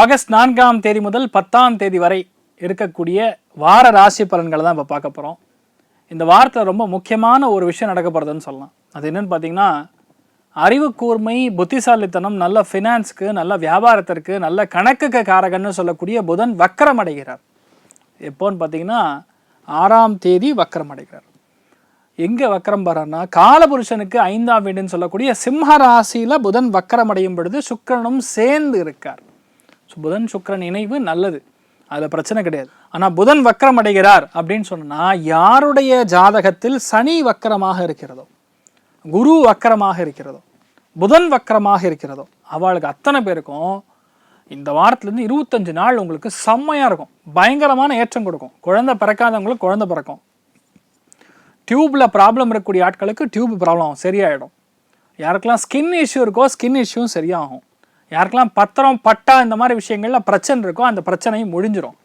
August நான்காம் தேதி முதல் பத்தாம் தேதி வரை இருக்கக்கூடிய வார ராசி பலன்களை தான் இப்போ பார்க்க போகிறோம் இந்த வாரத்தில் ரொம்ப முக்கியமான ஒரு விஷயம் நடக்க போகிறதுன்னு சொல்லலாம். அது என்னென்னு பார்த்தீங்கன்னா அறிவு கூர்மை புத்திசாலித்தனம் நல்ல ஃபினான்ஸ்க்கு நல்ல வியாபாரத்திற்கு நல்ல கணக்குக்கு காரகன்னு சொல்லக்கூடிய புதன் வக்கரம் அடைகிறார். எப்போன்னு பார்த்தீங்கன்னா ஆறாம் தேதி வக்கரம் அடைகிறார். எங்கே வக்கரம் வரான்னா காலபுருஷனுக்கு ஐந்தாம் வீடுன்னு சொல்லக்கூடிய சிம்ம ராசியில் புதன் வக்கரம் அடையும் பொழுது சுக்கிரனும் சேர்ந்து இருக்கார். புதன் சுக்கிரன் இணைவு நல்லது. அதில் பிரச்சனை கிடையாது. ஆனால் புதன் வக்கரம் அடைகிறார் அப்படின்னு சொன்னால் யாருடைய ஜாதகத்தில் சனி வக்கரமாக இருக்கிறதோ குரு வக்கரமாக இருக்கிறதோ புதன் வக்கரமாக இருக்கிறதோ அவளுக்கு அத்தனை பேருக்கும் இந்த வாரத்துலேருந்து இருபத்தஞ்சு நாள் உங்களுக்கு செம்மையாக இருக்கும். பயங்கரமான ஏற்றம் கொடுக்கும். குழந்தை பிறக்காதவங்களுக்கு குழந்தை பிறக்கும். டியூப்பில் ப்ராப்ளம் இருக்கக்கூடிய ஆட்களுக்கு டியூப் ப்ராப்ளம் சரியாயிடும். யாருக்கெல்லாம் ஸ்கின் இஷ்யூ இருக்கோ ஸ்கின் இஷ்யூவும் சரியாகும். யாருக்கெல்லாம் பத்திரம் பட்டா இந்த மாதிரி விஷயங்களில் பிரச்சனை இருக்கோ அந்த பிரச்சனையும் முடிஞ்சிடும்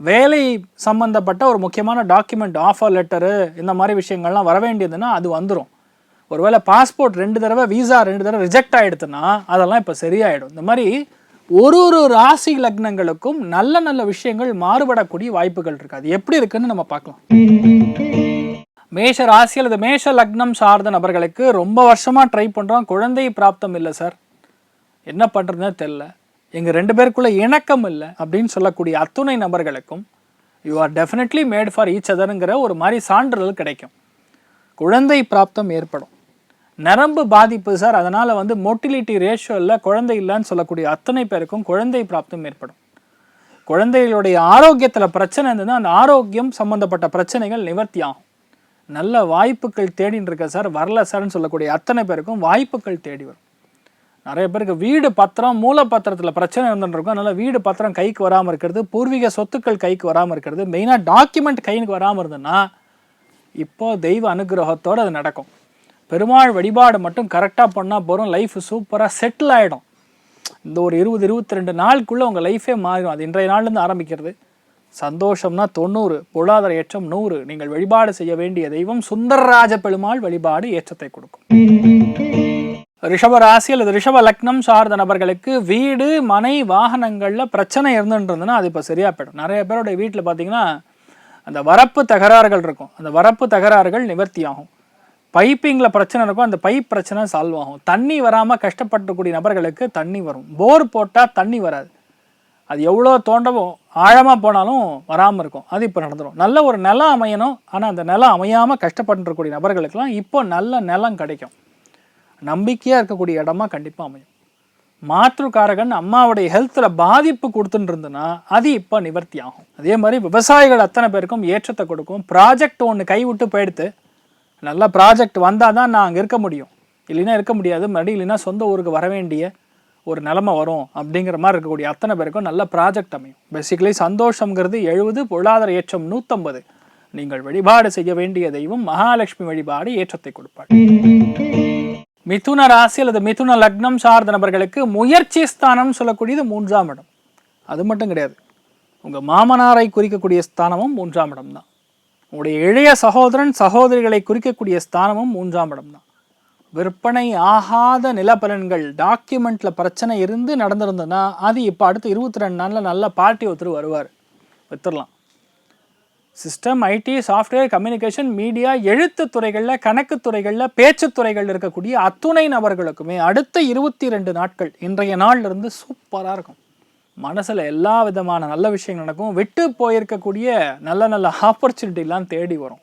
வேலை சம்மந்தப்பட்ட ஒரு முக்கியமான டாக்குமெண்ட் ஆஃபர் லெட்டரு இந்த மாதிரி விஷயங்கள்லாம் வர வேண்டியதுன்னா அது வந்துடும் ஒருவேளை பாஸ்போர்ட் ரெண்டு தடவை விசா ரெண்டு தடவை ரிஜெக்ட் ஆகிடுதுன்னா அதெல்லாம் இப்போ சரியாயிடும். இந்த மாதிரி ஒரு ஒரு ராசி லக்னங்களுக்கும் நல்ல நல்ல விஷயங்கள் மாறுபடக்கூடிய வாய்ப்புகள் இருக்குது அது எப்படி இருக்குன்னு நம்ம பார்க்கலாம். மேஷ ராசி அல்லது மேஷ லக்னம் சார்ந்த நபர்களுக்கு ரொம்ப வருஷமாக ட்ரை பண்ணுறோம் குழந்தை பிராப்தம் இல்லை சார். என்ன பண்ணுறதுனே தெரில. எங்கள் ரெண்டு பேருக்குள்ளே இணக்கம் இல்லை அப்படின்னு சொல்லக்கூடிய அத்துணை நபர்களுக்கும் you are definitely made for each அதருங்கிற ஒரு மாதிரி சான்றிதழ் கிடைக்கும். குழந்தை பிராப்தம் ஏற்படும். நரம்பு பாதிப்பு சார் அதனால் வந்து மொட்டிலிட்டி ரேஷியோவில் குழந்தை இல்லைன்னு சொல்லக்கூடிய அத்தனை பேருக்கும் குழந்தை பிராப்தம் ஏற்படும். குழந்தைகளுடைய ஆரோக்கியத்தில் பிரச்சனை இருந்ததுன்னா அந்த ஆரோக்கியம் சம்பந்தப்பட்ட பிரச்சனைகள் நிவர்த்தி ஆகும். நல்ல வாய்ப்புகள் தேடின்னு இருக்க சார் வரல சார்னு சொல்லக்கூடிய அத்தனை பேருக்கும் வாய்ப்புகள் தேடி வரும். நிறைய பேருக்கு வீடு பத்திரம் மூல பத்திரத்தில் பிரச்சனை இருந்துருக்கும் அதனால் அதனால வீடு பத்திரம் கைக்கு வராமல் இருக்கிறது பூர்வீக சொத்துக்கள் கைக்கு வராமல் இருக்கிறது மெயினாக டாக்குமெண்ட் கைக்கு வராமல் இருந்ததுன்னா இப்போ தெய்வ அனுகிரகத்தோடு அது நடக்கும். பெருமாள் வழிபாடு மட்டும் கரெக்டாக பண்ணால் போகிறோம் லைஃப் சூப்பராக செட்டில் ஆகிடும் இந்த ஒரு இருபது இருபத்தி ரெண்டு நாளுக்குள்ளே உங்கள் லைஃபே மாறிடும். அது இன்றைய நாள்லேருந்து ஆரம்பிக்கிறது. சந்தோஷம்னா தொண்ணூறு பொருளாதார ஏற்றம் நூறு. நீங்கள் வழிபாடு செய்ய வேண்டிய தெய்வம் சுந்தரராஜ பெருமாள் வழிபாடு ஏற்றத்தை கொடுக்கும். ரிஷப ராசி அல்லது ரிஷப லக்னம் சார்ந்த நபர்களுக்கு வீடு மனை வாகனங்களில் பிரச்சனை இருந்துன்றதுன்னா அது இப்போ சரியாக போயிடும். நிறைய பேருடைய வீட்டில் பார்த்தீங்கன்னா அந்த வரப்பு தகராறுகள் இருக்கும். அந்த வரப்பு தகராறுகள் நிவர்த்தி ஆகும் பைப்பிங்கில் பிரச்சனை இருக்கும். அந்த பைப் பிரச்சனை சால்வ் ஆகும். தண்ணி வராமல் கஷ்டப்படக்கூடிய நபர்களுக்கு தண்ணி வரும். போர் போட்டால் தண்ணி வராது. அது எவ்வளோ தோண்டவும் ஆழமாக போனாலும் வராமல் இருக்கும். அது இப்போ நடந்துடும் நல்ல ஒரு நிலம் அமையணும். ஆனால் அந்த நிலம் அமையாமல் கஷ்டப்பட்டுருக்கூடிய நபர்களுக்கெல்லாம் இப்போ நல்ல நிலம் கிடைக்கும். நம்பிக்கையாக இருக்கக்கூடிய இடமா கண்டிப்பாக அமையும். மாற்றுக்காரகன் அம்மாவுடைய ஹெல்த்தில் பாதிப்பு கொடுத்துட்டு இருந்ததுன்னா அது இப்போ நிவர்த்தி ஆகும். அதே மாதிரி விவசாயிகள் அத்தனை பேருக்கும் ஏற்றத்தை கொடுக்கும். ப்ராஜெக்ட் ஒன்று கைவிட்டு போயிடுத்து நல்ல ப்ராஜெக்ட் வந்தால் தான் நான் அங்கே இருக்க முடியும். இல்லைன்னா இருக்க முடியாது. மறுபடியும் இல்லைன்னா சொந்த ஊருக்கு வர வேண்டிய ஒரு நிலமை வரும் அப்படிங்கிற மாதிரி இருக்கக்கூடிய அத்தனை பேருக்கும் நல்ல ப்ராஜெக்ட் அமையும். பேசிக்கலி சந்தோஷங்கிறது எழுபது பொருளாதார ஏற்றம் நூற்றம்பது நீங்கள் வழிபாடு செய்ய வேண்டிய தெய்வம் மகாலட்சுமி வழிபாடு ஏற்றத்தை கொடுப்பாள் மிதுன ராசி அல்லது மிதுன லக்னம் சார்ந்த நபர்களுக்கு முயற்சி ஸ்தானம் சொல்லக்கூடியது மூன்றாம் இடம். அது மட்டும் கிடையாது. உங்கள் மாமனாரை குறிக்கக்கூடிய ஸ்தானமும் மூன்றாம் இடம் தான் உங்களுடைய இளைய சகோதரன் சகோதரிகளை குறிக்கக்கூடிய ஸ்தானமும் மூன்றாம் இடம் தான் விற்பனை ஆகாத நிலப்பலன்கள் டாக்குமெண்ட்ல பிரச்சனை இருந்து நடந்திருந்ததுன்னா அது இப்போ அடுத்து இருபத்தி ரெண்டு நாளில் நல்ல பார்ட்டி ஒருத்தர் வருவார். வித்துடலாம் system IT software communication media எழுத்து துறைகளில் கணக்கு துறைகளில் பேச்சு துறைகளில் இருக்கக்கூடிய அத்துணை நபர்களுக்குமே அடுத்த இருபத்தி ரெண்டு நாட்கள் இன்றைய நாள்ல இருந்து சூப்பராக இருக்கும். மனசில் எல்லா விதமான நல்ல விஷயங்கள் நடக்கும். விட்டு போயிருக்கக்கூடிய நல்ல நல்ல ஆப்பர்ச்சுனிட்டிலாம் தேடி வரும்.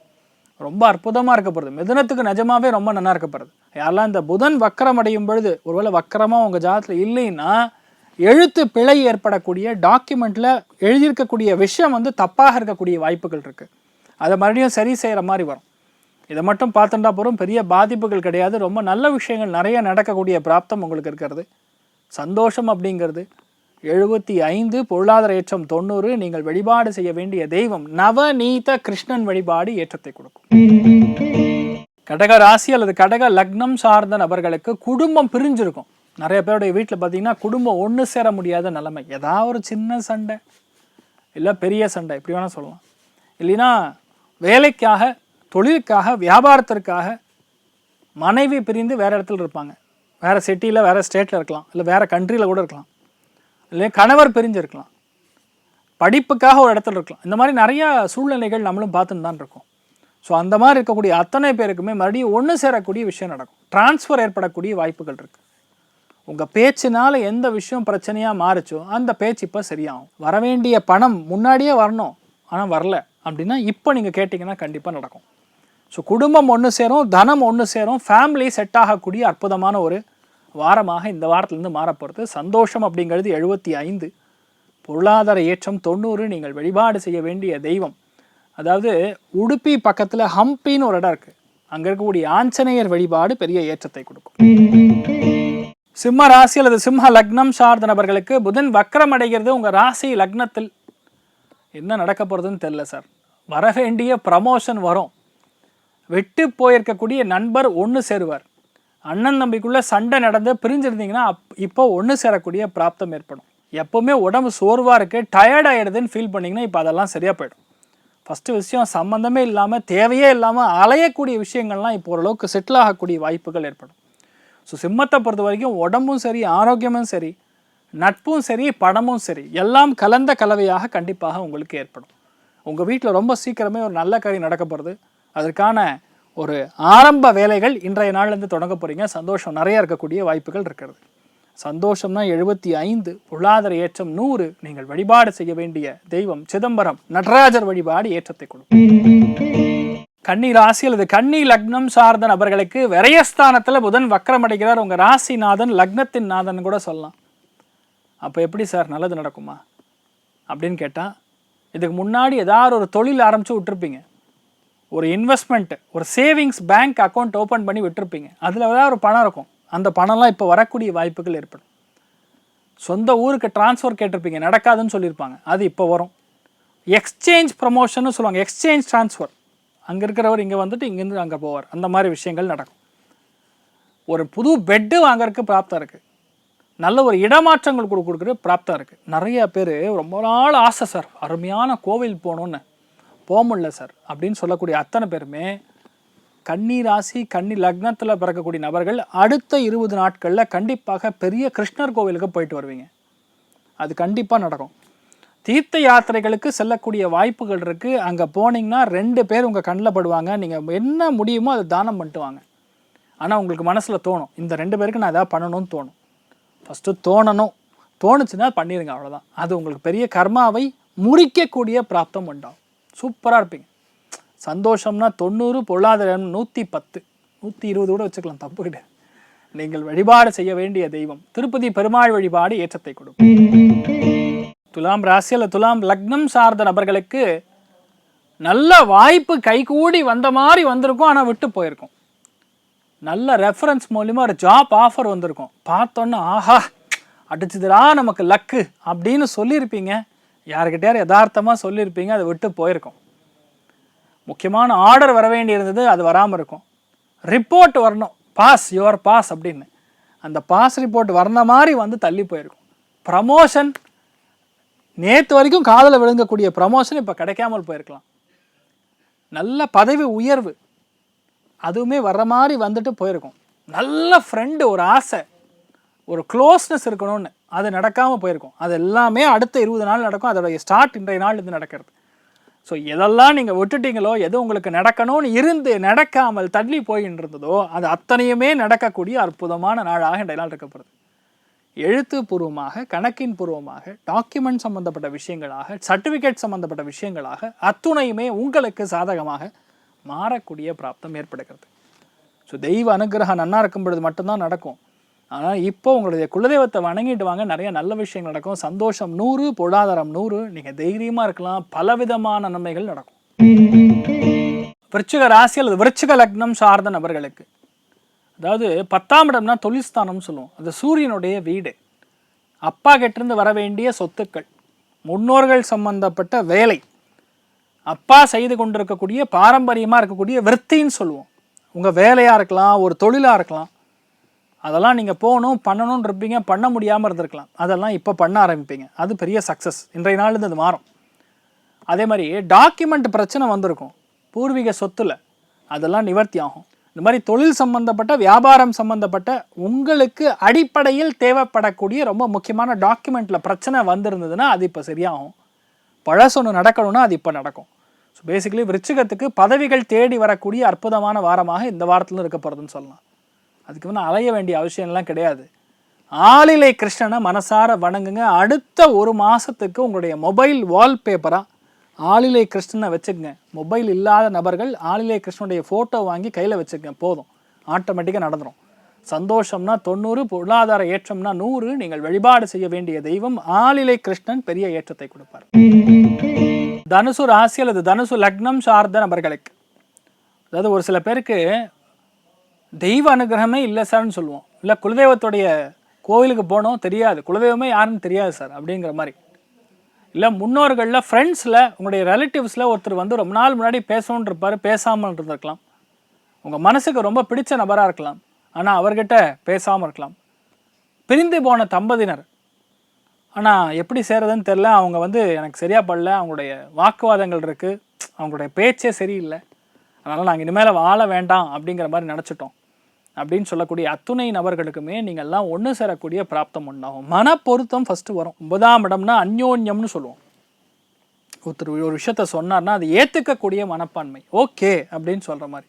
ரொம்ப அற்புதமாக இருக்கப்படுது மிதனத்துக்கு நிஜமாவே ரொம்ப நல்லா இருக்கப்படுது யாரெல்லாம் இந்த புதன் வக்கரம் அடையும் பொழுது ஒருவேளை வக்கரமாக உங்கள் ஜாதத்தில் இல்லைன்னா எழுத்து பிழை ஏற்படக்கூடிய டாக்குமெண்ட்டில் எழுதியிருக்கக்கூடிய விஷயம் வந்து தப்பாக இருக்கக்கூடிய வாய்ப்புகள் இருக்குது அதை மறுபடியும் சரி செய்கிற மாதிரி வரும். இதை மட்டும் பார்த்துட்டா போகிறோம் பெரிய பாதிப்புகள் கிடையாது. ரொம்ப நல்ல விஷயங்கள் நிறைய நடக்கக்கூடிய பிராப்தம் உங்களுக்கு இருக்கிறது. சந்தோஷம் அப்படிங்கிறது. எழுபத்தி ஐந்து பொருளாதார ஏற்றம் தொண்ணூறு நீங்கள் வழிபாடு செய்ய வேண்டிய தெய்வம் நவநீத கிருஷ்ணன் வழிபாடு ஏற்றத்தை கொடுக்கும். கடக ராசி அல்லது கடக லக்னம் சார்ந்த நபர்களுக்கு குடும்பம் பிரிஞ்சிருக்கும். நிறைய பேருடைய வீட்டில் பார்த்தீங்கன்னா குடும்பம் ஒன்று சேர முடியாத நிலைமை. ஏதாவது ஒரு சின்ன சண்டை இல்லை பெரிய சண்டை இப்படி வேணால் சொல்லலாம். இல்லைன்னா வேலைக்காக தொழிலுக்காக வியாபாரத்திற்காக மனைவி பிரிந்து வேறு இடத்துல இருப்பாங்க. வேறு சிட்டியில் வேறு ஸ்டேட்டில் இருக்கலாம். இல்லை வேறு கண்ட்ரியில் கூட இருக்கலாம். இல்லை கணவர் பிரிஞ்சிருக்கலாம் படிப்புக்காக ஒரு இடத்துல இருக்கலாம். இந்த மாதிரி நிறையா சூழ்நிலைகள் நம்மளும் பார்த்துன்னு தான் இருக்கோம். ஸோ அந்த மாதிரி இருக்கக்கூடிய அத்தனை பேருக்குமே மறுபடியும் ஒன்று சேரக்கூடிய விஷயம் நடக்கும். டிரான்ஸ்ஃபர் ஏற்படக்கூடிய வாய்ப்புகள் இருக்குது உங்கள் பேச்சினால எந்த விஷயம் பிரச்சனையாக மாறுச்சோ அந்த பேச்சு இப்போ சரியாகும். வரவேண்டிய பணம் முன்னாடியே வரணும் ஆனால் வரல அப்படின்னா இப்போ நீங்கள் கேட்டிங்கன்னா கண்டிப்பாக நடக்கும். ஸோ குடும்பம் ஒன்று சேரும் தனம் ஒன்று சேரும் ஃபேமிலி செட் ஆகக்கூடிய அற்புதமான ஒரு வாரமாக இந்த வாரத்திலேருந்து மாறப்போகிறது சந்தோஷம் அப்படிங்கிறது எழுபத்தி ஐந்து. பொருளாதார ஏற்றம் தொண்ணூறு. நீங்கள் வழிபாடு செய்ய வேண்டிய தெய்வம். அதாவது உடுப்பி பக்கத்தில் ஹம்பின்னு ஒரு இடம் இருக்குது அங்கே இருக்கக்கூடிய ஆஞ்சநேயர் வழிபாடு பெரிய ஏற்றத்தை கொடுக்கும். சிம்ம ராசி அல்லது சிம்ம லக்னம் சார்ந்த நபர்களுக்கு புதன் வக்கரம் அடைகிறது. உங்கள் ராசி லக்னத்தில் என்ன நடக்க போகிறதுன்னு தெரில சார். வர வேண்டிய ப்ரமோஷன் வரும். வெட்டு போயிருக்கக்கூடிய நண்பர் ஒன்று சேருவார். அண்ணன் தம்பிக்குள்ளே சண்டை நடந்து பிரிஞ்சிருந்தீங்கன்னா அப் இப்போ ஒன்று சேரக்கூடிய பிராப்தம் ஏற்படும். எப்போவுமே உடம்பு சோர்வாக இருக்குது டயர்ட் ஆகிடுதுன்னு ஃபீல் பண்ணிங்கன்னா இப்போ அதெல்லாம் சரியாக போயிடும். ஃபஸ்ட்டு விஷயம் சம்மந்தமே இல்லாமல் தேவையே இல்லாமல் அலையக்கூடிய விஷயங்கள்லாம் இப்போ ஓரளவுக்கு செட்டில் ஆகக்கூடிய வாய்ப்புகள் ஏற்படும். ஸோ சிம்மத்தை பொறுத்த வரைக்கும் உடம்பும் சரி ஆரோக்கியமும் சரி நட்பும் சரி பணமும் சரி எல்லாம் கலந்த கலவையாக கண்டிப்பாக உங்களுக்கு ஏற்படும். உங்கள் வீட்டில் ரொம்ப சீக்கிரமே ஒரு நல்ல காரியம் நடக்க போகிறது அதற்கான ஒரு ஆரம்ப வேலைகள் இன்றைய நாள்லேருந்து தொடங்க போகிறீங்க சந்தோஷம் நிறைய இருக்கக்கூடிய வாய்ப்புகள் இருக்கிறது. சந்தோஷம்னா எழுபத்தி ஐந்து பொருளாதார ஏற்றம் நூறு நீங்கள் வழிபாடு செய்ய வேண்டிய தெய்வம் சிதம்பரம் நடராஜர் வழிபாடு ஏற்றத்தை கொடுக்கும். கன்னி ராசி அல்லது கன்னி லக்னம் சார்ந்த நபர்களுக்கு விரயஸ்தானத்தில் புதன் வக்கரம் அடைகிறார். உங்கள் ராசிநாதன் லக்னத்தின் நாதன் கூட சொல்லலாம். அப்போ எப்படி சார்? நல்லது நடக்குமா? அப்படின்னு கேட்டால் இதுக்கு முன்னாடி ஏதாவது ஒரு தொழில் ஆரம்பித்து விட்டுருப்பீங்க. ஒரு இன்வெஸ்ட்மெண்ட் ஒரு சேவிங்ஸ் பேங்க் அக்கௌண்ட் ஓப்பன் பண்ணி விட்டுருப்பீங்க. அதில் ஏதாவது ஒரு பணம் இருக்கும். அந்த பணம்லாம் இப்போ வரக்கூடிய வாய்ப்புகள் ஏற்படும். சொந்த ஊருக்கு ட்ரான்ஸ்ஃபர் கேட்டிருப்பீங்க. நடக்காதுன்னு சொல்லியிருப்பாங்க. அது இப்போ வரும். எக்ஸ்சேஞ்ச் ப்ரமோஷன்னு சொல்லுவாங்க. எக்ஸ்சேஞ்ச் ட்ரான்ஸ்ஃபர் அங்கே இருக்கிறவர் இங்கே வந்துட்டு இங்கேருந்து அங்கே போவார். அந்த மாதிரி விஷயங்கள் நடக்கும். ஒரு புது பெட்டு வாங்குறதுக்கு பிராப்தம் இருக்குது நல்ல ஒரு இடமாற்றங்கள் கொடு கொடுக்குற பிராப்தம் இருக்குது நிறைய பேர் ரொம்ப நாள் ஆசை சார் அருமையான கோவில் போகணுன்னு போக முடியல சார் அப்படின்னு சொல்லக்கூடிய அத்தனை பேருமே கன்னி ராசி கன்னி லக்னத்தில் பிறக்கக்கூடிய நபர்கள் அடுத்த இருபது நாட்களில் கண்டிப்பாக பெரிய கிருஷ்ணர் கோவிலுக்கு போயிட்டு வருவீங்க. அது கண்டிப்பாக நடக்கும். தீர்த்த யாத்திரைகளுக்கு செல்லக்கூடிய வாய்ப்புகள் இருக்குது அங்கே போனீங்கன்னா ரெண்டு பேர் உங்கள் கண்ணில் படுவாங்க. நீங்கள் என்ன முடியுமோ அதை தானம் பண்ணிட்டு வாங்க. ஆனால் உங்களுக்கு மனசில் தோணும். இந்த ரெண்டு பேருக்கு நான் எதாவது பண்ணணும்னு தோணும். ஃபஸ்ட்டு தோணணும். தோணுச்சுன்னா பண்ணிடுங்க அவ்வளோதான் அது உங்களுக்கு பெரிய கர்மாவை முறிக்கக்கூடிய பிராப்தம் உண்டாகும். சூப்பராக இருப்பீங்க. சந்தோஷம்னா தொண்ணூறு பொருளாதாரம் நூற்றி பத்து. நூற்றி இருபது கூட வச்சுக்கலாம் தப்பு கிடையாது. நீங்கள் வழிபாடு செய்ய வேண்டிய தெய்வம். திருப்பதி பெருமாள் வழிபாடு ஏற்றத்தை கொடுக்கும். துலாம் ராசி அல்ல துலாம் லக்னம் சார்ந்த நபர்களுக்கு நல்ல வாய்ப்பு கைகூடி வந்த மாதிரி வந்திருக்கும் ஆனால் விட்டு போயிருக்கும். நல்ல ரெஃபரன்ஸ் மூலிமா ஒரு ஜாப் ஆஃபர் வந்திருக்கும். பார்த்தோன்னே ஆஹா அடிச்சதுடா நமக்கு லக்கு அப்படின்னு சொல்லியிருப்பீங்க. யாருக்கிட்டயாரும் யதார்த்தமாக சொல்லியிருப்பீங்க அதை விட்டு போயிருக்கும். முக்கியமான ஆர்டர் வர வேண்டியிருந்தது அது வராமல் இருக்கும். ரிப்போர்ட் வரணும். பாஸ் யுவர் பாஸ் அப்படின்னு. அந்த பாஸ் ரிப்போர்ட் வர்ற மாதிரி வந்து தள்ளி போயிருக்கும். ப்ரமோஷன் நேற்று வரைக்கும் காதில் விழுங்கக்கூடிய ப்ரமோஷன் இப்போ கிடைக்காமல் போயிருக்கலாம். நல்ல பதவி உயர்வு. அதுவுமே வர்ற மாதிரி வந்துட்டு போயிருக்கும். நல்ல ஃப்ரெண்டு ஒரு ஆசை ஒரு க்ளோஸ்னஸ் இருக்கணும்னு அது நடக்காமல் போயிருக்கும். அது எல்லாமே அடுத்த இருபது நாள் நடக்கும். அதோடைய ஸ்டார்ட் இன்றைய நாள் இருந்து நடக்கிறது. ஸோ எதெல்லாம் நீங்கள் விட்டுட்டீங்களோ எது உங்களுக்கு நடக்கணும்னு இருந்து நடக்காமல் தள்ளி போயின்னு இருந்ததோ அது அத்தனையுமே நடக்கக்கூடிய அற்புதமான நாளாக இன்றைய நாள் இருக்கப்படுது எழுத்துப்பூர்வமாக கணக்கின் பூர்வமாக டாக்குமெண்ட் சம்பந்தப்பட்ட விஷயங்களாக சர்டிஃபிகேட் சம்பந்தப்பட்ட விஷயங்களாக அத்துணையுமே உங்களுக்கு சாதகமாக மாறக்கூடிய பிராப்தம் ஏற்படுகிறது. ஸோ தெய்வ அனுகிரகம் நன்னா இருக்கும் பொழுது மட்டும்தான் நடக்கும். ஆனால் இப்போ உங்களுடைய குலதெய்வத்தை வணங்கிட்டு வாங்க நிறைய நல்ல விஷயங்கள் நடக்கும். சந்தோஷம் நூறு பொருளாதாரம் நூறு நீங்கள் தைரியமாக இருக்கலாம். பலவிதமான நன்மைகள் நடக்கும். விருச்சிக ராசி அல்லது விருச்சிக லக்னம் சார்ந்த நபர்களுக்கு. அதாவது பத்தாம் இடம்னா தொழில்ஸ்தானம்னு சொல்லுவோம். அது சூரியனுடைய வீடு. அப்பா கிட்டேருந்து வர வேண்டிய சொத்துக்கள் முன்னோர்கள் சம்பந்தப்பட்ட வேலை அப்பா செய்து கொண்டிருக்கக்கூடிய பாரம்பரியமாக இருக்கக்கூடிய விற்த்தின்னு சொல்லுவோம். உங்கள் வேலையாக இருக்கலாம் ஒரு தொழிலாக இருக்கலாம். அதெல்லாம் நீங்கள் போகணும் பண்ணணும்னு இருப்பீங்க பண்ண முடியாமல் இருந்திருக்கலாம். அதெல்லாம் இப்போ பண்ண ஆரம்பிப்பீங்க. அது பெரிய சக்ஸஸ் இன்றைய நாள்லேருந்து அது மாறும். அதே மாதிரி டாக்குமெண்ட் பிரச்சனை வந்திருக்கும். பூர்வீக சொத்துல அதெல்லாம் நிவர்த்தி ஆகும். இந்த மாதிரி தொழில் சம்பந்தப்பட்ட வியாபாரம் சம்பந்தப்பட்ட உங்களுக்கு அடிப்படையில் தேவைப்படக்கூடிய ரொம்ப முக்கியமான டாக்குமெண்ட்ல பிரச்சனை வந்திருந்ததுன்னா அது இப்போ சரியாகும். பழசொன்று நடக்கணும்னா அது இப்போ நடக்கும். ஸோ பேசிக்கலி விருச்சிகத்துக்கு பதவிகள் தேடி வரக்கூடிய அற்புதமான வாரமாக இந்த வாரத்தில் இருக்க போகிறதுன்னு சொல்லலாம். அதுக்கு வந்து அலைய வேண்டிய அவசியம்லாம் கிடையாது. ஆளிலை கிருஷ்ணனை மனசார வணங்குங்க. அடுத்த ஒரு மாதத்துக்கு உங்களுடைய மொபைல் வால்பேப்பராக ஆளிலை கிருஷ்ணனை வச்சுக்கங்க. மொபைல் இல்லாத நபர்கள் ஆளிலை கிருஷ்ணனுடைய ஃபோட்டோ வாங்கி கையில் வச்சுக்கங்க. போதும். ஆட்டோமேட்டிக்காக நடந்துடும் சந்தோஷம்னா தொண்ணூறு பொருளாதார ஏற்றம்னா நூறு நீங்கள் வழிபாடு செய்ய வேண்டிய தெய்வம் ஆளிலை கிருஷ்ணன் பெரிய ஏற்றத்தை கொடுப்பார். தனுசு ராசி அல்லது தனுசு லக்னம் சார்ந்த நபர்களுக்கு. அதாவது ஒரு சில பேருக்கு தெய்வ அனுகிரகமே இல்லை சார்னு சொல்லுவோம். இல்லை குலதெய்வத்துடைய கோவிலுக்கு போனோம் தெரியாது. குலதெய்வமே யாருன்னு தெரியாது சார் அப்படிங்கிற மாதிரி. இல்லை முன்னோர்களில் ஃப்ரெண்ட்ஸில் உங்களுடைய ரிலேட்டிவ்ஸில் ஒருத்தர் வந்து ரொம்ப நாள் முன்னாடி பேசணுன்னு இருப்பார் பேசாமல் இருந்திருக்கலாம். உங்கள் மனசுக்கு ரொம்ப பிடிச்ச நபராக இருக்கலாம். ஆனால் அவர்கிட்ட பேசாமல் இருக்கலாம். பிரிந்து போன தம்பதியினர். ஆனால் எப்படி செய்கிறதுன்னு தெரில அவங்க வந்து எனக்கு சரியாக படல. அவங்களுடைய வாக்குவாதங்கள் இருக்குது அவங்களுடைய பேச்சே சரியில்லை. அதனால் நாங்கள் இனிமேல் வாழ வேண்டாம் அப்படிங்கிற மாதிரி நினச்சிட்டோம். அப்படின்னு சொல்லக்கூடிய அத்துணை நபர்களுக்குமே நீங்கள்லாம் ஒன்று சேரக்கூடிய பிராப்தம் உண்டாகும். மன பொருத்தம் ஃபஸ்ட்டு வரும். ஒன்பதாம் இடம்னா அந்யோன்யம்னு சொல்லுவோம். ஒருத்தர் ஒரு விஷயத்த சொன்னார்னா அது ஏற்றுக்கக்கூடிய மனப்பான்மை. ஓகே அப்படின்னு சொல்கிற மாதிரி.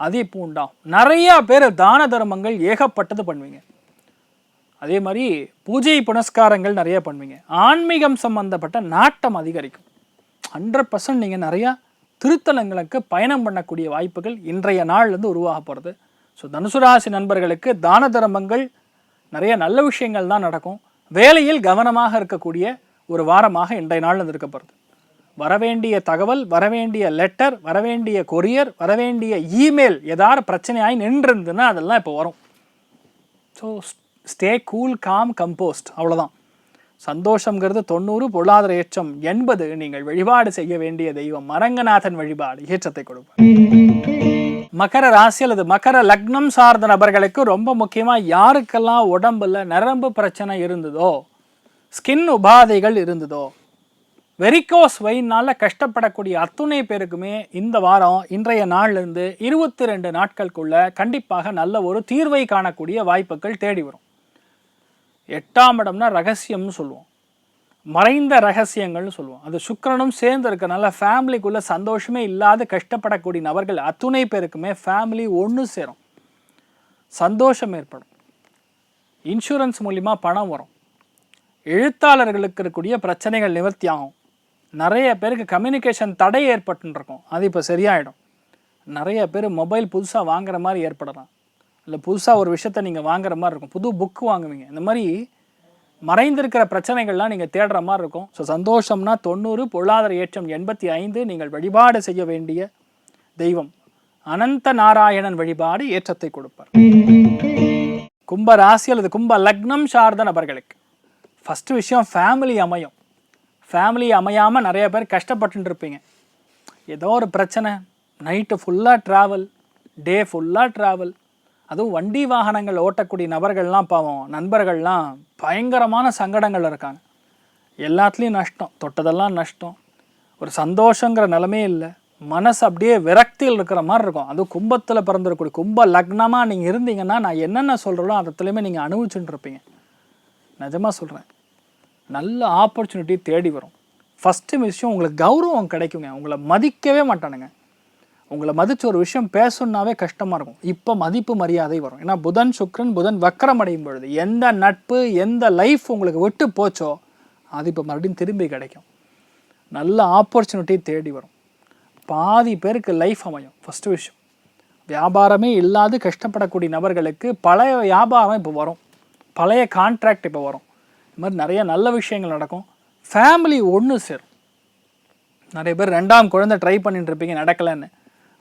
அது இப்போ உண்டாகும். நிறையா பேர் தான தர்மங்கள் ஏகப்பட்டது பண்ணுவீங்க. அதே மாதிரி பூஜை புனஸ்காரங்கள் நிறைய பண்ணுவீங்க. ஆன்மீகம் சம்பந்தப்பட்ட நாட்டம் அதிகரிக்கும். ஹண்ட்ரட் பர்சன்ட் நீங்கள் நிறையா திருத்தலங்களுக்கு பயணம் பண்ணக்கூடிய வாய்ப்புகள் இன்றைய நாள்லேருந்து உருவாக போகிறது ஸோ தனுசு ராசி நண்பர்களுக்கு தான தர்மங்கள் நிறைய நல்ல விஷயங்கள் தான் நடக்கும். வேலையில் கவனமாக இருக்கக்கூடிய ஒரு வாரமாக இன்றைய நாள் இருக்க வரவேண்டிய தகவல் வரவேண்டிய லெட்டர் வரவேண்டிய கொரியர் வரவேண்டிய இமெயில் ஏதாவது பிரச்சனையாகி நின்றுருந்துன்னா அதெல்லாம் இப்போ வரும். So stay cool calm composed அவ்வளோதான் சந்தோஷங்கிறது தொண்ணூறு பொருளாதார ஏற்றம் எண்பது. நீங்கள் வழிபாடு செய்ய வேண்டிய தெய்வம் மரங்கநாதன் வழிபாடு ஏற்றத்தை கொடுப்பார். மகர ராசி அல்லது மகர லக்னம் சார்ந்த நபர்களுக்கு ரொம்ப முக்கியமாக யாருக்கெல்லாம் உடம்புல நரம்பு பிரச்சனை இருந்ததோ ஸ்கின் உபாதைகள் இருந்ததோ வெரிகோஸ் வெயினால் கஷ்டப்படக்கூடிய அத்துணை பேருக்குமே இந்த வாரம் இன்றைய நாள்லேருந்து இருபத்தி ரெண்டு நாட்களுக்குள்ள கண்டிப்பாக நல்ல ஒரு தீர்வை காணக்கூடிய வாய்ப்புகள் தேடி வரும். எட்டாம் இடம்னா ரகசியம்னு சொல்லுவோம். மறைந்த ரகசியங்கள்னு சொல்லுவோம். அது சுக்கிரனும் சேர்ந்து இருக்கிறனால ஃபேமிலிக்குள்ளே சந்தோஷமே இல்லாத கஷ்டப்படக்கூடிய நபர்கள் அத்துணை பேருக்குமே ஃபேமிலி ஒன்று சேரும். சந்தோஷம் ஏற்படும். இன்சூரன்ஸ் மூலிமா பணம் வரும். எழுத்தாளர்களுக்கு இருக்கக்கூடிய பிரச்சனைகள் நிவர்த்தி ஆகும். நிறைய பேருக்கு கம்யூனிகேஷன் தடை ஏற்பட்டுருக்கும் அது இப்போ சரியாயிடும். நிறைய பேர் மொபைல் புதுசாக வாங்குற மாதிரி ஏற்படலாம். இல்லை புதுசாக ஒரு விஷயத்த நீங்கள் வாங்குற மாதிரி இருக்கும். புது புக்கு வாங்குவீங்க. இந்த மாதிரி மறைந்திருக்கிற பிரச்சனைகள்லாம் நீங்கள் தேடுற மாதிரி இருக்கும். ஸோ சந்தோஷம்னா தொண்ணூறு பொருளாதார ஏற்றம் எண்பத்தி ஐந்து நீங்கள் வழிபாடு செய்ய வேண்டிய தெய்வம். அனந்த நாராயணன் வழிபாடு ஏற்றத்தை கொடுப்பார். கும்ப ராசி அல்லது கும்ப லக்னம் சார்ந்த நபர்களுக்கு ஃபஸ்ட்டு விஷயம் ஃபேமிலி அமையும். ஃபேமிலி அமையாமல் நிறைய பேர் கஷ்டப்பட்டு இருப்பீங்க. ஏதோ ஒரு பிரச்சனை நைட்டு ஃபுல்லாக ட்ராவல் டே ஃபுல்லாக ட்ராவல் அதுவும் வண்டி வாகனங்கள் ஓட்டக்கூடிய நபர்கள்லாம் பாவம் நண்பர்கள்லாம் பயங்கரமான சங்கடங்கள் இருக்காங்க. எல்லாத்துலேயும் நஷ்டம் தொட்டதெல்லாம் நஷ்டம். ஒரு சந்தோஷங்கிற நிலமே இல்லை. மனசு அப்படியே விரக்தியில் இருக்கிற மாதிரி இருக்கும். அதுவும் கும்பத்தில் பிறந்திருக்கக்கூடிய கும்ப லக்னமாக நீங்கள் இருந்தீங்கன்னா நான் என்னென்ன சொல்கிறோம் அதத்துலேயுமே நீங்கள் அனுபவிச்சுட்டு இருப்பீங்க. நிஜமாக சொல்கிறேன் நல்ல ஆப்பர்ச்சுனிட்டி தேடி வரும். ஃபஸ்ட்டு விஷயம் உங்களுக்கு கௌரவம் கிடைக்குங்க. உங்களை மதிக்கவே மாட்டானுங்க. உங்களை மதித்து ஒரு விஷயம் பேசணுன்னாவே கஷ்டமாக இருக்கும். இப்போ மதிப்பு மரியாதை வரும். ஏன்னா புதன் சுக்ரன் புதன் வக்கரம் அடையும் பொழுது எந்த நட்பு எந்த லைஃப் உங்களுக்கு விட்டு போச்சோ அது இப்போ மறுபடியும் திரும்பி கிடைக்கும். நல்ல ஆப்பர்ச்சுனிட்டி தேடி வரும். பாதி பேருக்கு லைஃப் அமையும். ஃபஸ்ட்டு விஷயம். வியாபாரமே இல்லாது கஷ்டப்படக்கூடிய நபர்களுக்கு பழைய வியாபாரம் இப்போ வரும். பழைய கான்ட்ராக்ட் இப்போ வரும். இது மாதிரி நிறைய நல்ல விஷயங்கள் நடக்கும். ஃபேமிலி ஒன்று சேரும். நிறைய பேர் ரெண்டாம் குழந்தை ட்ரை பண்ணிட்டு இருப்பீங்க நடக்கலைன்னு.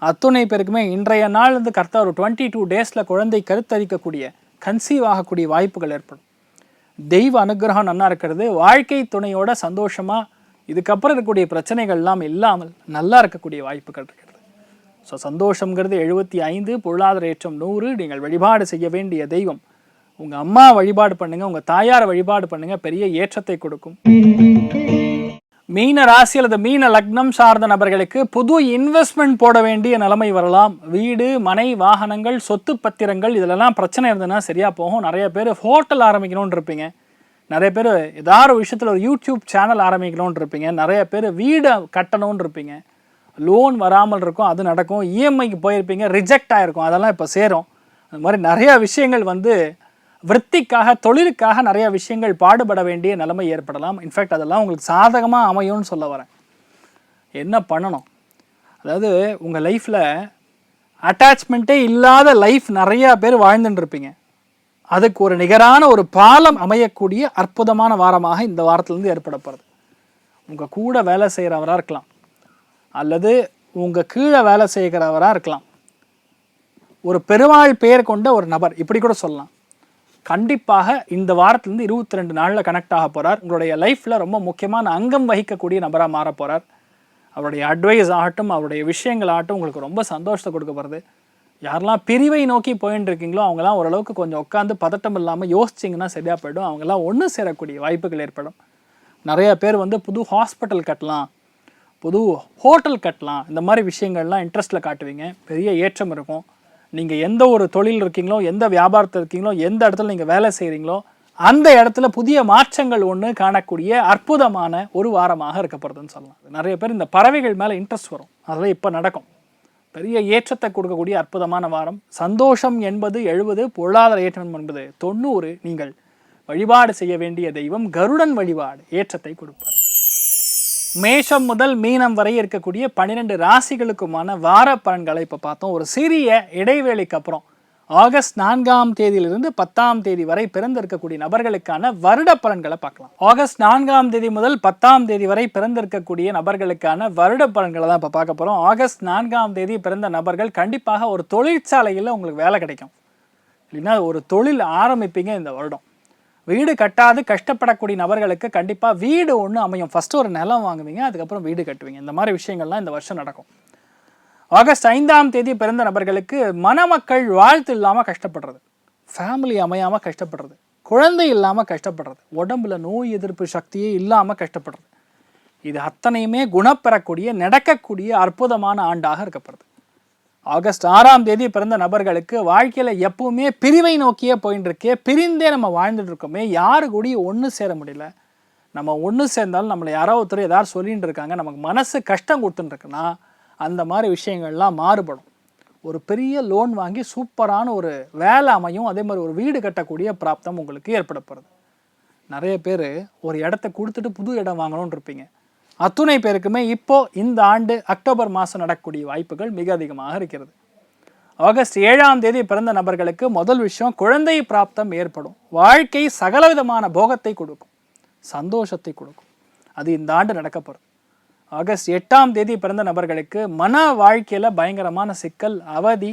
அத்துணை பேருக்குமே இன்றைய நாள் வந்து கரெக்டாக ஒரு டுவெண்ட்டி டூ டேஸில் குழந்தை கருத்தரிக்கக்கூடிய கன்சீவ் ஆகக்கூடிய வாய்ப்புகள் ஏற்படும். தெய்வ அனுகிரகம் நன்னா இருக்கிறது. வாழ்க்கை துணையோட சந்தோஷமாக இதுக்கப்புறம் இருக்கக்கூடிய பிரச்சனைகள் எல்லாம் இல்லாமல் நல்லா இருக்கக்கூடிய வாய்ப்புகள் இருக்கிறது. ஸோ சந்தோஷங்கிறது எழுபத்தி ஐந்து பொருளாதார ஏற்றம் நூறு நீங்கள் வழிபாடு செய்ய வேண்டிய தெய்வம். உங்கள் அம்மா வழிபாடு பண்ணுங்கள் உங்கள் தாயாரை வழிபாடு பண்ணுங்கள் பெரிய ஏற்றத்தை கொடுக்கும். மீன ராசி அல்லது மீன லக்னம் சார்ந்த நபர்களுக்கு புது இன்வெஸ்ட்மெண்ட் போட வேண்டிய நிலைமை வரலாம். வீடு மனை வாகனங்கள் சொத்து பத்திரங்கள் இதிலெல்லாம் பிரச்சனை இருந்ததுன்னா சரியாக போகும். நிறைய பேர் ஹோட்டல் ஆரம்பிக்கணும்னு இருப்பீங்க. நிறைய பேர் ஏதாவது ஒரு விஷயத்தில் ஒரு யூடியூப் சேனல் ஆரம்பிக்கணும்னு இருப்பீங்க. நிறைய பேர் வீடை கட்டணும்னு இருப்பீங்க. லோன் வராமல் இருக்கும் அது நடக்கும். இஎம்ஐக்கு போயிருப்பீங்க ரிஜெக்ட் ஆகிருக்கும் அதெல்லாம் இப்போ சேரும். அந்த மாதிரி நிறையா விஷயங்கள் வந்து விற்பிக்காக தொழிலுக்காக நிறைய விஷயங்கள் பாடுபட வேண்டிய நிலைமை ஏற்படலாம். இன்ஃபேக்ட் அதெல்லாம் உங்களுக்கு சாதகமாக அமையும்னு சொல்ல வரேன். என்ன பண்ணணும்? அதாவது உங்கள் லைஃப்பில் அட்டாச்மெண்ட்டே இல்லாத லைஃப் நிறையா பேர் வாழ்ந்துட்டுருப்பீங்க. அதுக்கு ஒரு நிகரான ஒரு பாலம் அமையக்கூடிய அற்புதமான வாரமாக இந்த வாரத்திலேருந்து ஏற்பட போகிறது உங்கள் கூட வேலை செய்கிறவராக இருக்கலாம். அல்லது உங்கள் கீழே வேலை செய்கிறவராக இருக்கலாம். ஒரு பெருமாள் பெயர் கொண்ட ஒரு நபர் இப்படி கூட சொல்லலாம். கண்டிப்பாக இந்த வாரத்துலேருந்து இருபத்தி ரெண்டு நாளில் கனெக்ட் ஆக போகிறார் உங்களுடைய லைஃப்பில் ரொம்ப முக்கியமான அங்கம் வகிக்கக்கூடிய நபராக மாற போகிறார் அவருடைய அட்வைஸ் ஆகட்டும் அவருடைய விஷயங்கள் ஆகட்டும் உங்களுக்கு ரொம்ப சந்தோஷத்தை கொடுக்க போகிறது யாரெல்லாம் பிரிவை நோக்கி போயின்னு இருக்கீங்களோ அவங்களாம் ஓரளவுக்கு கொஞ்சம் உட்காந்து பதட்டம் இல்லாமல் யோசிச்சிங்கன்னா சரியாக போயிடும். அவங்கெல்லாம் ஒன்று சேரக்கூடிய வாய்ப்புகள் ஏற்படும். நிறைய பேர் வந்து புது ஹாஸ்பிட்டல் கட்டலாம் புது ஹோட்டல் கட்டலாம். இந்த மாதிரி விஷயங்கள்லாம் இன்ட்ரெஸ்ட்டில் காட்டுவீங்க. பெரிய ஏற்றம் இருக்கும். நீங்கள் எந்த ஒரு தொழில் இருக்கீங்களோ எந்த வியாபாரத்தில் இருக்கீங்களோ எந்த இடத்துல நீங்கள் வேலை செய்கிறீங்களோ அந்த இடத்துல புதிய மாற்றங்கள் ஒன்று காணக்கூடிய அற்புதமான ஒரு வாரமாக இருக்கப்படுதுன்னு சொல்லலாம். நிறைய பேர் இந்த பறவைகள் மேலே இன்ட்ரெஸ்ட் வரும். அதெல்லாம் இப்போ நடக்கும். பெரிய ஏற்றத்தை கொடுக்கக்கூடிய அற்புதமான வாரம். சந்தோஷம் என்பது எழுபது பொருளாதார ஏற்றம் என்பது தொண்ணூறு. நீங்கள் வழிபாடு செய்ய வேண்டிய தெய்வம் கருடன் வழிபாடு ஏற்றத்தை கொடுப்பார். மேஷம் முதல் மீனம் வரை இருக்கக்கூடிய பன்னிரெண்டு ராசிகளுக்குமான வார பலன்களை இப்போ பார்த்தோம். ஒரு சிறிய இடைவேளைக்கு அப்புறம் ஆகஸ்ட் நான்காம் தேதியிலிருந்து பத்தாம் தேதி வரை பிறந்திருக்கக்கூடிய நபர்களுக்கான வருட பலன்களை பார்க்கலாம். ஆகஸ்ட் நான்காம் தேதி முதல் பத்தாம் தேதி வரை பிறந்திருக்கக்கூடிய நபர்களுக்கான வருட பலன்களை தான் இப்போ பார்க்க போகிறோம் ஆகஸ்ட் நான்காம் தேதி பிறந்த நபர்கள் கண்டிப்பாக ஒரு தொழிற்சாலையில் உங்களுக்கு வேலை கிடைக்கும். இல்லைன்னா ஒரு தொழில் ஆரம்பிப்பீங்க இந்த வருடம். வீடு கட்டாது கஷ்டப்படக்கூடிய நபர்களுக்கு கண்டிப்பாக வீடு ஒன்று அமையும். ஃபஸ்ட்டு ஒரு நிலம் வாங்குவீங்க அதுக்கப்புறம் வீடு கட்டுவீங்க. இந்த மாதிரி விஷயங்கள்லாம் இந்த வருஷம் நடக்கும். ஆகஸ்ட் ஐந்தாம் தேதி பிறந்த நபர்களுக்கு மணமக்கள் வாழ்த்து இல்லாமல் கஷ்டப்படுறது. ஃபேமிலி அமையாமல் கஷ்டப்படுறது. குழந்தை இல்லாமல் கஷ்டப்படுறது. உடம்புல நோய் எதிர்ப்பு சக்தியே இல்லாமல் கஷ்டப்படுறது. இது அத்தனையுமே குணப்பெறக்கூடிய நடக்கக்கூடிய அற்புதமான ஆண்டாக இருக்கப்படுது ஆகஸ்ட் ஆறாம் தேதி பிறந்த நபர்களுக்கு வாழ்க்கையில் எப்பவுமே பிரிவை நோக்கியே போயின்னு இருக்கே பிரிந்தே நம்ம வாழ்ந்துட்டு இருக்கோமே யாரு கூடயும் ஒன்று சேர முடியல. நம்ம ஒன்று சேர்ந்தாலும் நம்மளை யாரோ ஒருத்தர் ஏதாவது சொல்லிகிட்டு இருக்காங்க நமக்கு மனசு கஷ்டம் கொடுத்துட்டுருக்குன்னா அந்த மாதிரி விஷயங்கள்லாம் மாறுபடும். ஒரு பெரிய லோன் வாங்கி சூப்பரான ஒரு வேலை அமையும் அதே மாதிரி ஒரு வீடு கட்டக்கூடிய பிராப்தம் உங்களுக்கு ஏற்படப்படுது நிறைய பேர் ஒரு இடத்த கொடுத்துட்டு புது இடம் வாங்கணும்னு இருப்பீங்க அத்துணை பேருக்குமே இப்போது இந்த ஆண்டு அக்டோபர் மாதம் நடக்கக்கூடிய வாய்ப்புகள் மிக அதிகமாக இருக்கிறது. ஆகஸ்ட் ஏழாம் தேதி பிறந்த நபர்களுக்கு முதல் விஷயம் குழந்தை பிராப்தம் ஏற்படும். வாழ்க்கை சகலவிதமான போகத்தை கொடுக்கும். சந்தோஷத்தை கொடுக்கும். அது இந்த ஆண்டு நடக்கப்படும் ஆகஸ்ட் எட்டாம் தேதி பிறந்த நபர்களுக்கு மன வாழ்க்கையில் பயங்கரமான சிக்கல் அவதி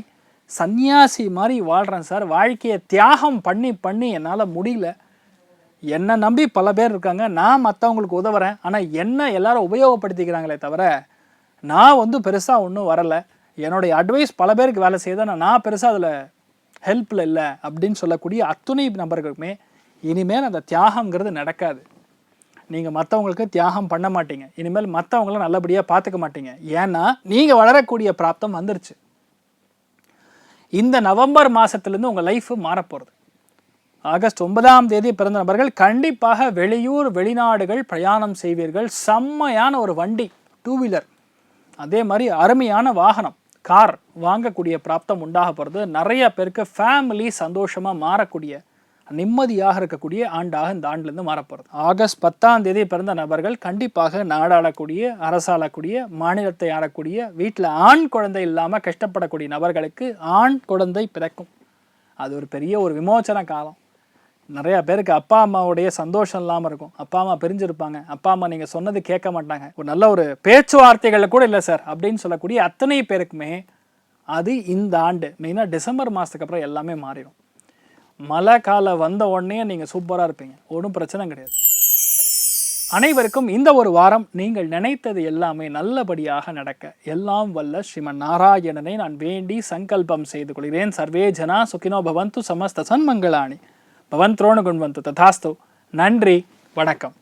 சந்நியாசி மாதிரி வாழ்கிறேன் சார். வாழ்க்கையை தியாகம் பண்ணி பண்ணி என்னால் முடியல. என்னை நம்பி பல பேர் இருக்காங்க. நான் மற்றவங்களுக்கு உதவுறேன். ஆனால் என்ன எல்லாரும் உபயோகப்படுத்திக்கிறாங்களே தவிர நான் வந்து பெருசாக ஒன்றும் வரலை. என்னுடைய அட்வைஸ் பல பேருக்கு வேலை செய்யுது. நான் பெருசாக அதில் ஹெல்ப்பில் இல்லை அப்படின்னு சொல்லக்கூடிய அத்துணை நபர்களுக்குமே இனிமேல் அந்த தியாகங்கிறது நடக்காது. நீங்கள் மற்றவங்களுக்கு தியாகம் பண்ண மாட்டீங்க. இனிமேல் மற்றவங்கள நல்லபடியாக பார்த்துக்க மாட்டீங்க. ஏன்னா நீங்கள் வளரக்கூடிய பிராப்தம் வந்துருச்சு. இந்த நவம்பர் மாதத்துலேருந்து உங்கள் லைஃப் மாறப்போகிறது ஆகஸ்ட் ஒன்பதாம் தேதி பிறந்த நபர்கள் கண்டிப்பாக வெளியூர் வெளிநாடுகள் பிரயாணம் செய்வீர்கள். செம்மையான ஒரு வண்டி டூ வீலர் அதே மாதிரி அருமையான வாகனம் கார் வாங்கக்கூடிய பிராப்தம் உண்டாக போகிறது நிறைய பேருக்கு ஃபேமிலி சந்தோஷமாக மாறக்கூடிய நிம்மதியாக இருக்கக்கூடிய ஆண்டாக இந்த ஆண்டுலேருந்து மாறப்போகிறது ஆகஸ்ட் பத்தாம் தேதி பிறந்த நபர்கள் கண்டிப்பாக நாடாளக்கூடிய அரசாளக்கூடிய மாநிலத்தை ஆளக்கூடிய வீட்டில் ஆண் குழந்தை இல்லாமல் கஷ்டப்படக்கூடிய நபர்களுக்கு ஆண் குழந்தை பிறக்கும். அது ஒரு பெரிய ஒரு விமோச்சன காலம். நிறைய பேருக்கு அப்பா அம்மாவுடைய சந்தோஷம் இல்லாமல் இருக்கும். அப்பா அம்மா பிரிஞ்சிருப்பாங்க. அப்பா அம்மா நீங்கள் சொன்னது கேட்க மாட்டாங்க. ஒரு நல்ல ஒரு பேச்சுவார்த்தைகள் கூட இல்லை சார். அப்படின்னு சொல்லக்கூடிய அத்தனை பேருக்குமே அது இந்த ஆண்டு மெயினாக டிசம்பர் மாதத்துக்கு அப்புறம் எல்லாமே மாறிடும். மழை காலம் வந்த உடனே நீங்கள் சூப்பராக இருப்பீங்க. ஒன்றும் பிரச்சனை கிடையாது. அனைவருக்கும் இந்த ஒரு வாரம் நீங்கள் நினைத்தது எல்லாமே நல்லபடியாக நடக்க. எல்லாம் வல்ல ஸ்ரீமன் நாராயணனை நான் வேண்டி சங்கல்பம் செய்து கொள்கிறேன். சர்வே ஜனா சுகினோ பவந்து சமஸ்த சன்மங்களாணி. பவன் துரோண குண்வந்து ததாஸ்து. நன்றி. வணக்கம்.